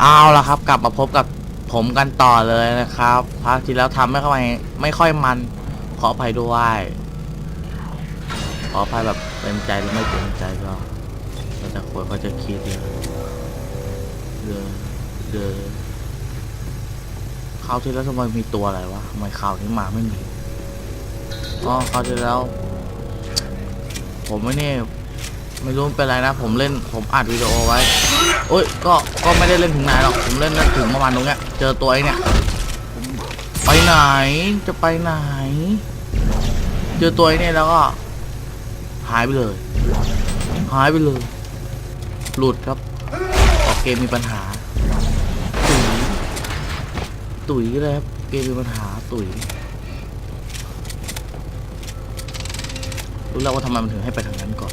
เอาละครับ กลับมาพบกับผมกันต่อเลยนะครับภาคที่แล้วทำไม่ค่อยไม่ค่อยมัน ขออภัยด้วย ขออภัยแบบเต็มใจหรือไม่เต็มใจก็แล้วแต่คนเขาจะคิดเยเดือเดือคราวที่แล้วทำไมมีตัวอะไรวะทำไมคราวนี้มาไม่มีอ๋อคราวที่แล้ว ผมไม่เนี่ย ไม่รู้เป็นไรนะ ผมเล่นผมอัดวิดีโอไว้โอ้ยก็ก็ไม่ได้เล่นถึงไหนหรอกผมเล่นถึงประมาณตรงเนี้ยเจอตัวไอ้เนี่ยไปไหนจะไปไหน เจอตัวไอ้เนี่ยแล้วก็ หายไปเลย หายไปเลย หลุดครับออกเกมมีปัญหา ตุ๋ยตุ๋ยเลยครับเกมมีปัญหาตุ๋ยรู้แล้วว่าทำไมมันถึงให้ไปทางนั้นก่อน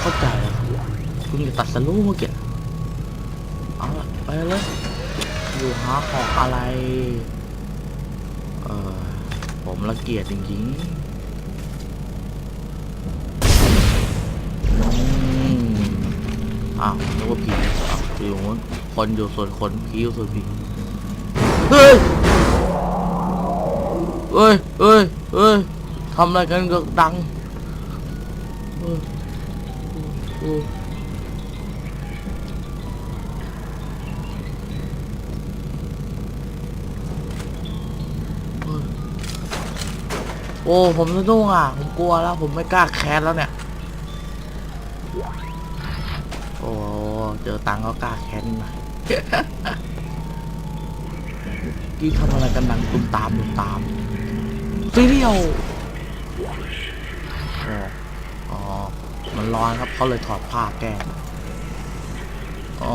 เข้าใจแล้วคุณจะตัดสรู้เมื่อกี้เอาละไปเลยอยู่หาของอะไร เออผมละเกียดจริงๆอ้าวนึกว่าผีอ้าวอยู่นู้นคนอยู่ส่วนคนผีอยู่ส่วนผีเฮ้ยเฮ้ยเฮ้ยเฮ้ยทำอะไรกันก็ดัง เฮ้โอ้ ผมสะดุ้งอะ ผมกลัวแล้ว ผมไม่กล้าแคสแล้วเนี่ย โอ้ เจอตังก็กล้าแคสนี่มากี่ทำอะไรกันดังตุมตามตุมตามซีเรียลอ๋ออ๋อ มัน ร้อนครับเขาเลยถอดผ้าแก้อ๋อ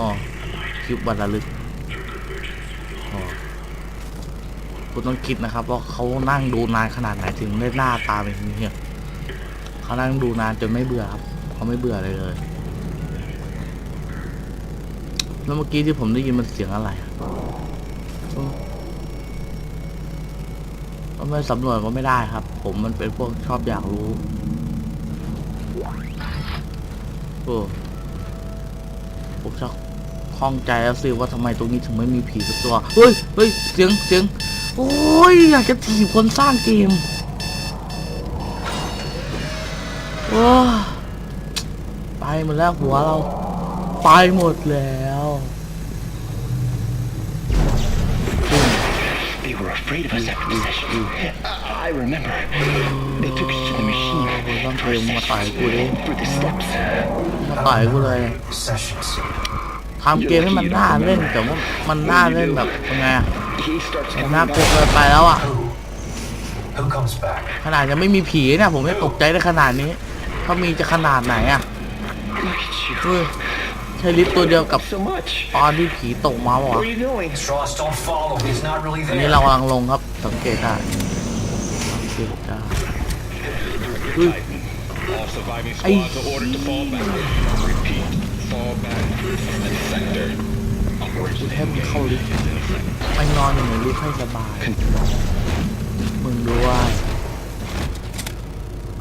คลิปวันระลึกอ๋อคุณต้องคิดนะครับว่าเขานั่งดูนานขนาดไหนถึงได้หน้าตาแบบนี้เนี่ยเขานั่งดูนานจนไม่เบื่อครับเขาไม่เบื่อเลยเลย แล้วเมื่อกี้ที่ผมได้ยินมันเสียงอะไรก็ไม่สำรวจก็ไม่ได้ครับ ผมมันเป็นพวกชอบอยากรู้ โอ้ผมชักข้องใจแล้วสิว่าทำไมตรงนี้ถึงไม่มีผีสักตัว เฮ้ยเฮ้ยเสียงเสียง โอ้ย อยากจะถีบคนสร้างเกมโอ้ไปหมดแล้วหัวเรา ไปหมดแล้ว They were afraid of us after the session. I remember. They took us to the machine. โอ้ยต้อง For เตรีย a มมาต่อย session. กูดิ For the steps. มาต่อยกูเลย Sessions. ทำเกมให้มันน่าเล่นแต่ว่ามันน่าเล่นแบบยังไงอะ He starts มัน talking น่ากลัว about เกินไปแล้วอะ Who? Who comes back? ขนาดยังไม่มีผีเนี่ยผมไม่ตกใจได้ขนาดนี้ ถ้ามีจะขนาดไหนอะ Look at you. เฮ้ยใช่ลิฟต์ตัวเดียวกับ So much. ตอนที่ผีตกมา Where วะ are you going? Mr. Ross, don't follow. He's not really อันนี้ there. เรากำลังลงครับสังเกตได้สังเกตได้ เฮ้ย All surviving Ay. squads are ordered to fall back. Repeat, fall back. And sector. กูแทบไม่เข้าลิฟต์ไปนอนอยู่ในลิฟต์ให้สบาย มึงด้วย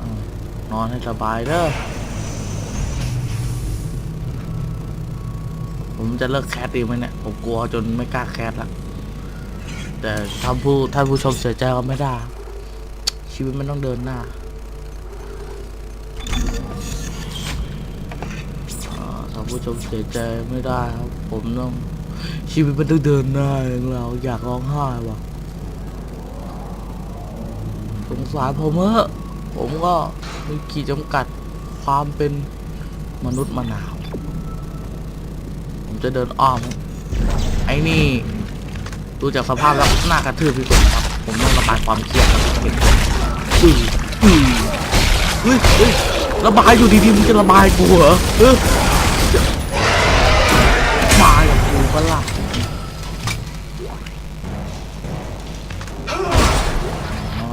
อ่านอนให้สบายเด้อ ผมจะเลิกแคสดีไหมเนี่ย ผมกลัวจนไม่กล้าแคสละ แต่ท่านผู้ท่านผู้ชมเสียใจก็ไม่ได้ ชีวิตมันต้องเดินหน้า ผู้ชมเสียใจไม่ได้ครับ ผมต้องชีวิตมันต้องเดินหน้าอย่างเราอยากร้องไห้ว่ะสงสารผมเถอะผมก็มีขีดจำกัดความเป็นมนุษย์มะนาว ผมจะเดินอ้อม ไอ้นี่ดูจากสภาพแล้วหน้ากระทืบที่สุดนะครับ ผมต้องระบายความเครียดแล้วก็เป็นอืออือเฮ้ยเฮ้ยระบายอยู่ดีๆมึงจะระบายกูเหรอเออ ก็ล่ะอ๋อ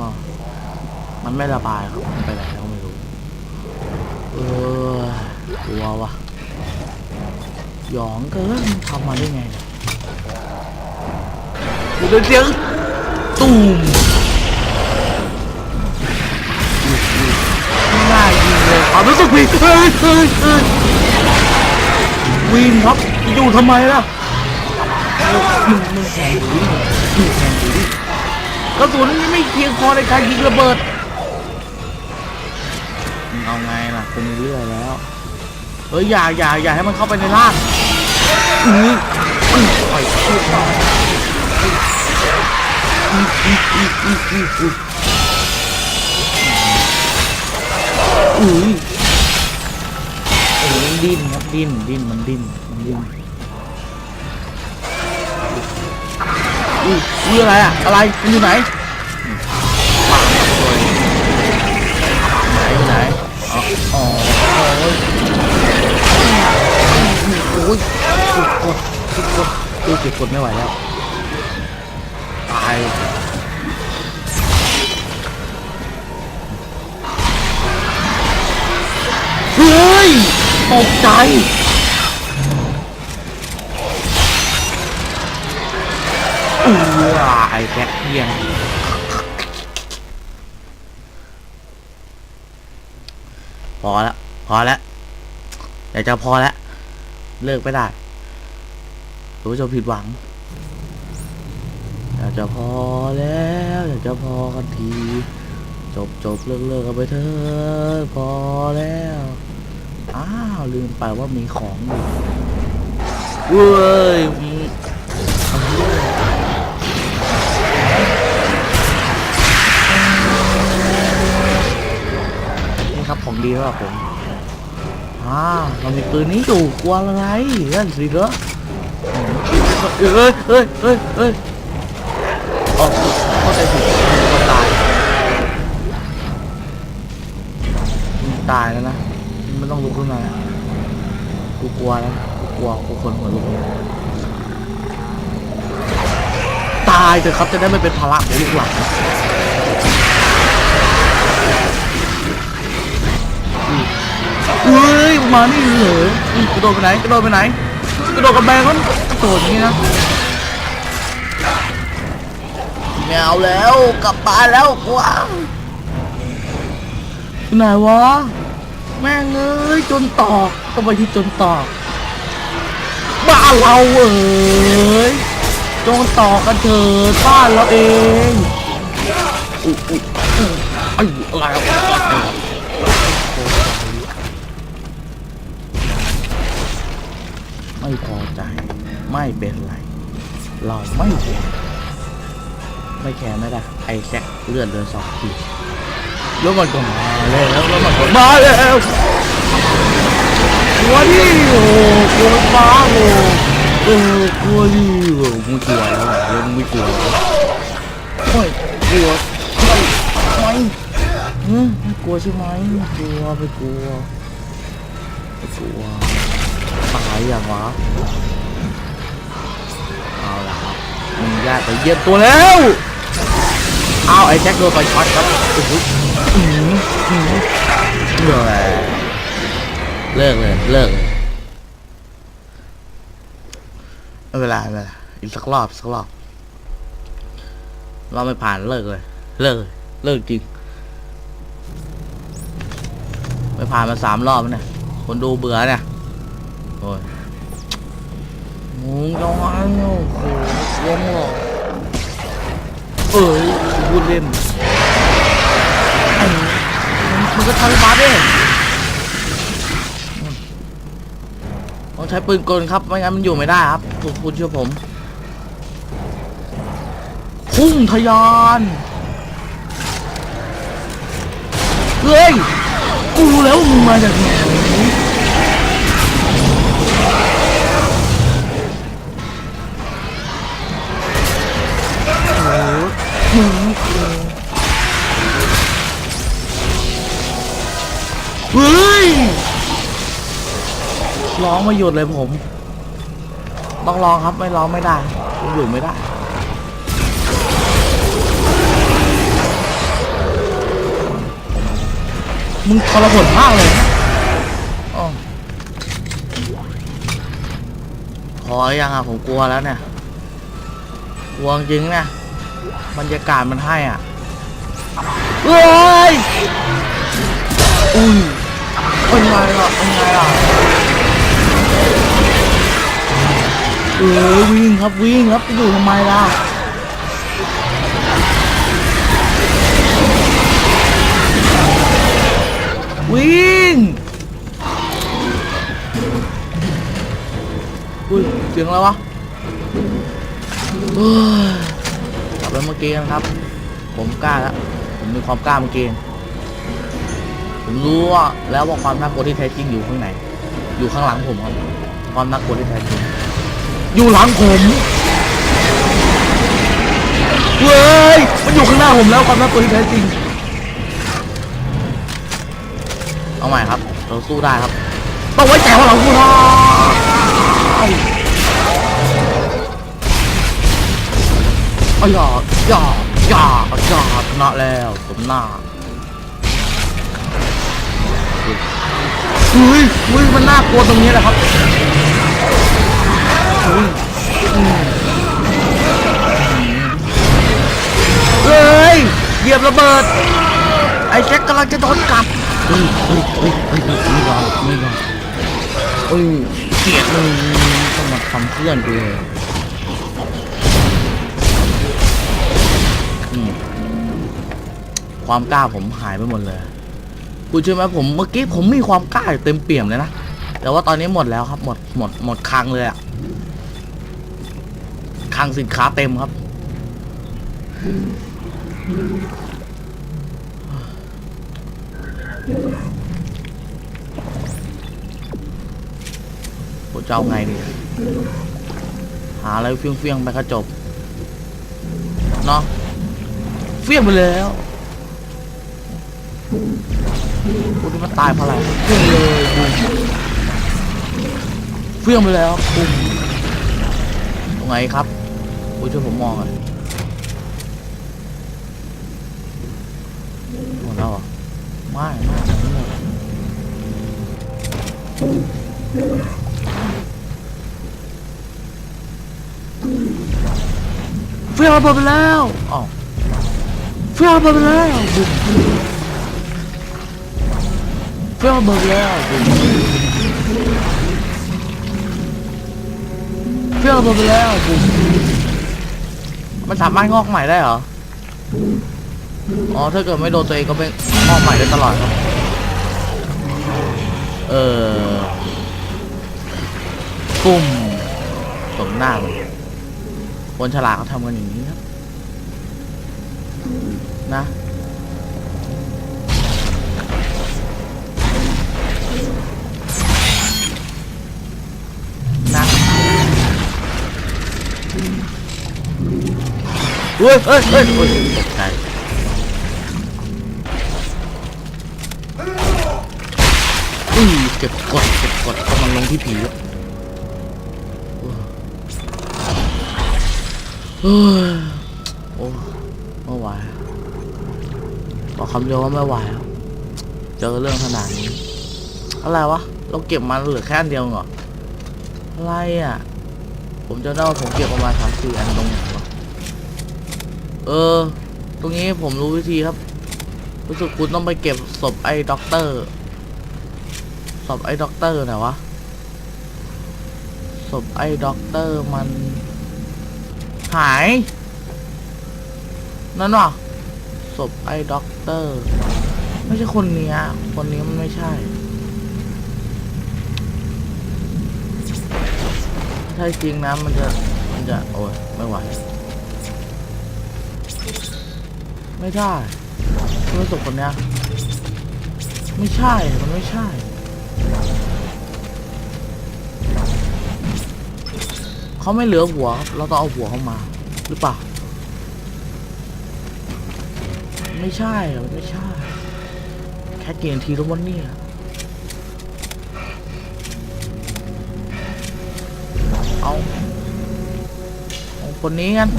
มันไม่ระบายครับมันไปไหนแล้วไม่รู้ เออกลัววะหยองเกินทำมาได้ไงเนี่ยดูเสียงตูมไม่น่ายิงเลยความรู้สึกผิดเฮ้ยเฮ้ยเฮ้ยวินครับอยู่ทำไมล่ะ มึงมึงแข่งอยู่ดิมึงแข่งอยู่ดิกระสุนไม่เพียงพอในการยิงระเบิดมึงเอาไงล่ะเป็นเรื่อยแล้วเฮ้ยอย่าอย่าอย่าให้มันเข้าไปในร่างอืออือปล่อยพูดมาอืออืออืออืออืออืออุ้ยโอ้ยดิ้นครับดิ้นดิ้นมันดิ้นมันดิ้น อุ้ยอุ้ยอะไรอะ อะไร มันอยู่ไหนปากมันสวยไหนไหนอ๋ออ๋อโอ้ยโอ้ยสุดกดสุดกดดูเก็บกดไม่ไหวแล้ว ตายเฮ้ยตกใจ อือไอ้แจ็คเพียงพอแล้วพอแล้วอยากจะพอแล้วเลิกไม่ได้คุณผู้ชมผิดหวังอยากจะพอแล้วอยากจะพอกันที จบจบเลิกเลิกกันไปเถอะพอแล้วอ้าวลืมไปว่ามีของอยู่เว้ยอืม ดีครับผมอ่าเรามีปืนนี้อยู่กลัวอะไรนั่นสิเหรอเอ้ยเอ้ยเอ้ยเอ้ยอ๋อเข้าใจผิดคนตายมึงตายแล้วนะมึงไม่ต้องลุกขึ้นมาแล้กูกลัวแล้วกูกลัวกูคนหัวลุกตายเถอะครับจะได้ไม่เป็นภาระของลูกหลาน เฮ้ยมานี่เหรออืมกระโดดไปไหนกระโดดไปไหนกระโดดกับแบงค์มันกระโดดอย่างนี้นะไม่เอาแล้วกลับบ้านแล้วกวางไหนวะแม่งเอ้ยจนตอกต้องไปที่จนตอกบ้านเราเอ้ยจนตอกกันเถิดบ้านเราเองอุ๊ยอุ๊ยอุ๊ยไอ้อะไรอะไไม่พอใจ ไม่เป็นไร เราไม่แคร์ไม่แคร์ไม่ได้ ไอแซกเลือดเดือนสองทีแล้วมันก็มาแล้วแล้วมันก็มาแล้วกลัวดิโอ้กลัวฟ้าโอ้เออกลัวดิโอ้มึงกลัวแล้วมึงไม่กลัวแล้วไม่กลัวไม่ไม่อืมไม่กลัวใช่ไหมไม่กลัวไม่กลัวไม่กลัว ตายอย่างวะเอาละครับมึงญาติไปเยี่ยมตัวแล้วเอาไอ้แจ็คโดนไฟช็อตครับโอ้โหอื้อหือเลิกเลยเลิกเลยเลิกเลยไม่เป็นไรไม่เป็นไรอีกสักรอบสักรอบเราไม่ผ่านเลิกเลย เลิกเลยเลิกจริงไม่ผ่านมาสามรอบเนี่ยคนดูเบื่อเนี่ย โอ้ยมึงจะว่าเนี่ยโอ้โหวงหรอเอ้ยพูดเล่นไอ้มึงก็ทำบาสดิต้องใช้ปืนกลครับ ไม่งั้นมันอยู่ไม่ได้ครับถูกคุณเชื่อผมพุ่งทยานเฮ้ย กูแล้วมึงมาจากไหน ร้องไม่หยุดเลยผม ต้องร้องครับไม่ร้องไม่ได้อยู่ไม่ได้มึงทรหดมากเลยนะอ้ออยังอะผมกลัวแล้วเนี่ยกลัวจริงเนี่ยบรรยากาศมันให้อะเฮ้ยอุ้ยเป็นไงล่ะเป็นไงล่ะ เออวิ่งครับวิ่งครับจะอยู่ทำไมล่ะวิ่งอุ้ยเสียงอะไรวะเฮ้ยกลับไปเมื่อกี้นะครับ ผมกล้าแล้วผมมีความกล้าเมื่อกี้ผมรู้ว่าแล้วว่าความน่ากลัวที่แท้จริงอยู่ข้างไหน อยู่ข้างหลังผมครับ ความน่ากลัวที่แท้จริง อยู่หลังผมเฮ้ยมันอยู่ข้างหน้าผมแล้วความน่ากลัวที่แท้จริง เอาใหม่ครับ เราสู้ได้ครับ ต้องไว้ใจว่าเราสู้ได้อ้ยอย่าอย่าอย่าอย่าชนะแล้วผมหน้าอุ้ยอุ้ยมันน่ากลัวตรงนี้แหละครับ อุ้ยอืมเฮ้ยเหยียบระเบิด ไอ้แจ็คกำลังจะโดนกลับเฮ้ยเฮ้ยเฮ้ยเฮ้ยไม่ยอมไม่ยอมเอ้ยเกลียดมึงต้องมาทำเพื่อนกูเลยความกล้าผมหายไปหมดเลย คุณเชื่อไหมผมเมื่อกี้ผมมีความกล้าอยู่เต็มเปี่ยมเลยนะ แต่ว่าตอนนี้หมดแล้วครับ หมด หมด หมดคลังเลยอะ คลังสินค้าเต็มครับ ผมจะเอาไงดี หาอะไรเฟี้ยงๆ ไปกระจบ เนาะเฟี้ยงไปแล้วกูที่มันตายเพราะอะไรเฟี้ยงเลยบูเฟี้ยงไปแล้วบูมตรงไหนครับ กูช่วยผมมองหน่อยหมดแล้วเหรอไม่ไม่ไม่หมดเฟี้ยงระเบิดไปแล้วอ้าวเฟี้ยงระเบิดไปแล้วบุ้มเฟี้ยงระเบิดไปแล้วบุ้มเฟี้ยงระเบิดไปแล้วบุ้ม มันสามารถงอกใหม่ได้เหรอ อ๋อ ถ้าเกิดไม่โดนตัวเองก็ไม่งอกใหม่ได้ตลอดครับ เออปุ่มตรงหน้าเลยคนฉลาดเขาทำกันอย่างนี้ครับ นะ เฮ้ยเฮ้ยเฮ้ยตกใจอือเก็บกดเก็บกดกำลังลงที่ผีแล้วเฮ้ยโอ้ไม่ไหวบอกคำเดียวว่าไม่ไหวแล้วเจอเรื่องขนาดนี้ อะไรวะ เราเก็บมาเหลือแค่อันเดียวเหรอ อะไรอะ ผมจะได้ว่าผมเก็บประมาณสามสี่อันตรงนวะเออ ตรงนี้ผมรู้วิธีครับ รู้สึกคุณต้องไปเก็บศพไอ้ด็อกเตอร์ศพไอ้ด็อกเตอร์ไหนวะศพไอ้ด็อกเตอร์มัน หาย นั่นวะศพไอ้ด็อกเตอร์ ไม่ใช่คนนี้คนนี้มันไม่ใช่ถ้าจริงนะมันจะมันจะโอ้ยไม่ไหว ไม่ได้ไม่ศพคนเนี้ยไม่ใช่ มันไม่ใช่เขาไม่เหลือหัวครับเราต้องเอาหัวเข้ามา หรือเปล่า ไม่ใช่มันไม่ใช่ แค่เกณฑ์ทีแล้ววันนี้เอาเอาคนนี้กัน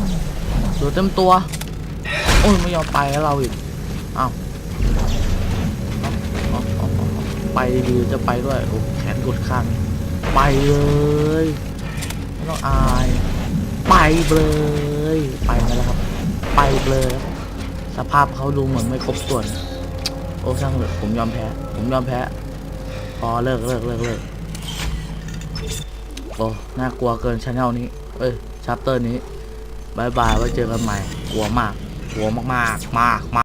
เหลือเต็มตัว โอ้ยไม่ยอมไปแล้เราอีกอ้าวไปดีจะไปด้วยโอ้แขนกดข้างไปเลยไม่ต้องอาย ไปเลยไปมาแล้วครับ ไปเลยสภาพเขาดูเหมือนไม่ครบส่วน โอ้ช่างเลยผมยอมแพ้ ผมยอมแพ้พอเลิกเลิกเลิกเลิกโอ้น่ากลัวเกินชาแนลนี้ เอ้ยชัปเตอร์นี้บายบายไว้เจอกันใหม่ กลัวมาก หัวมากๆมากมาก